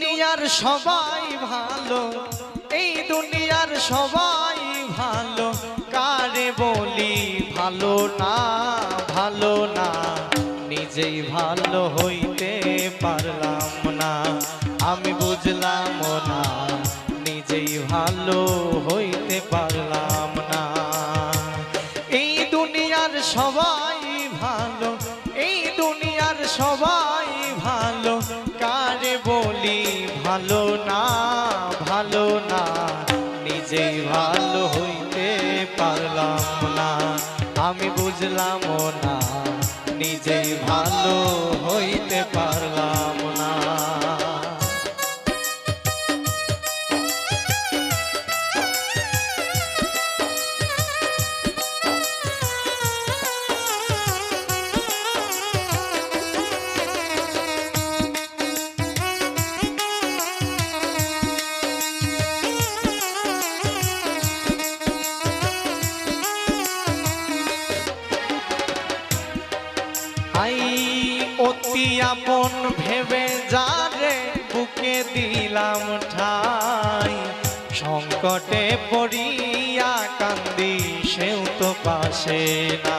দুনিয়ার সবাই ভালো, এই দুনিয়ার সবাই ভালো। কারে বলি ভালো না ভালো না, নিজেই ভালো হইতে পারলাম না। আমি বুঝলাম না, নিজেই ভালো হইতে পারলাম ভালো না ভালো না নিজেই ভালো হইতে পারলাম না। আমি বুঝলাম না নিজেই ভালো আপন ভেবে যারে বুকে দিলাম ঠাই? সংকটে পড়িয়া কান্দি, সেও তো পাশে না।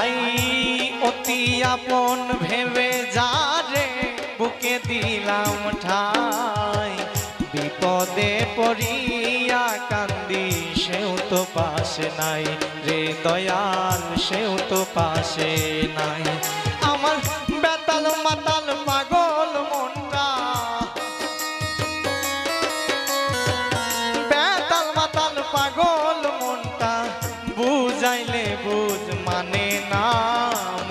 আই, অতি আপন ভেবে যারে বুকে দিলাম ঠাই। বিপদে পড়িয়া কান্দি সেও তো পাশে নাই রে দয়াল, সেও তো পাশে নাই। আমার বেতাল মাতাল পাগল মনটা। বেতাল মাতাল পাগল মনটা। বুঝাইলে বুঝ মানে না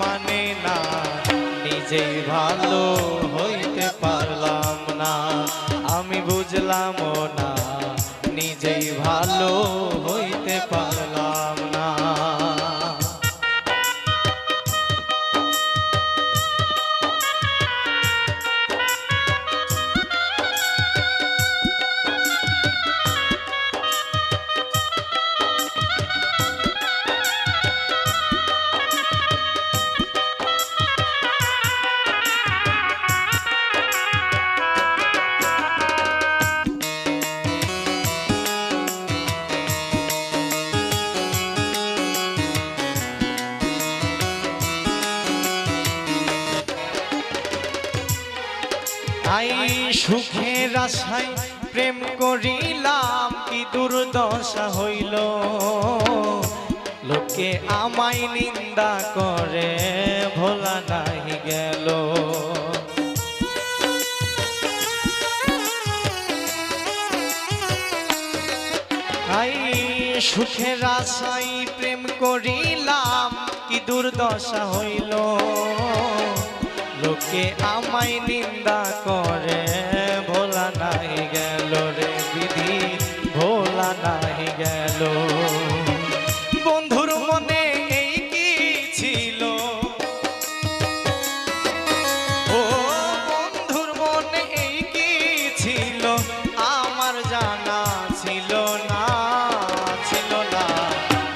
মানে না। নিজে ভালো হইতে পারলাম না। আমি বুঝলাম না, নিজেই ভালো সুখের আশায় প্রেম করিলাম, কি দুর্দশা হইল? লোকে আমায় নিন্দা করে, ভোলা নাহি গেল। আই, সুখের প্রেম করিলাম, কি দুর্দশা হইল? লোকে আমায় নিন্দা করে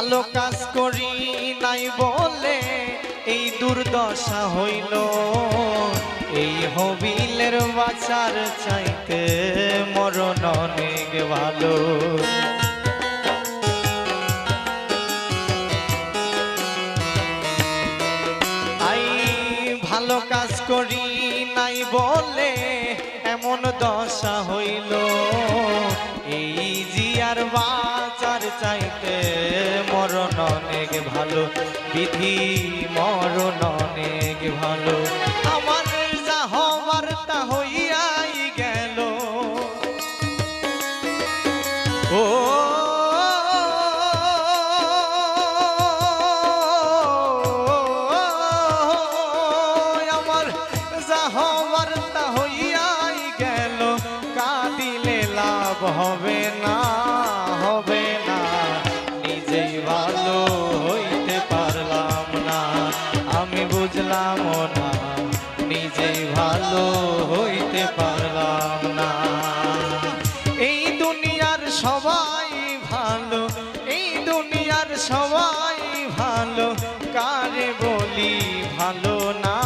ভালো কাজ করি নাই বলে এই দুর্দশা হইল। এই হবিলের বাচার চাইতে মরণ অনেক ভালো। আই, ভালো কাজ করি নাই বলে এমন দশা হইল। এই জিয়ার বাজার চাইতে মরণ অনেক ভালো, বিধি মরণ অনেক ভালো। আমার যা হবার তা হইয়াই গেল। ও হবে না হবে না। নিজেই ভালো হইতে পারলাম না। আমি বুঝলাম না, নিজেই ভালো হইতে পারলাম না। এই দুনিয়ার সবাই ভালো, এই দুনিয়ার সবাই ভালো। কারে বলি ভালো না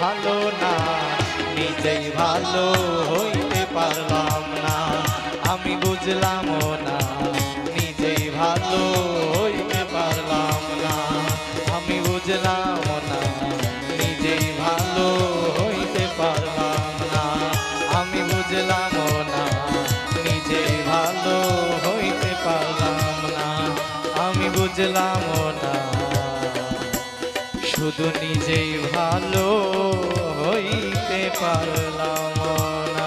ভালো না? নিজেই ভালো হইতে পারলাম বুঝলাম না, নিজেই ভালো হইতে পারলাম না। আমি বুঝলাম না, নিজেই ভালো হইতে পারলাম না। আমি বুঝলাম না, নিজেই ভালো হইতে পারলাম না। আমি বুঝলাম না, শুধু নিজেই ভালো হইতে পারলাম না।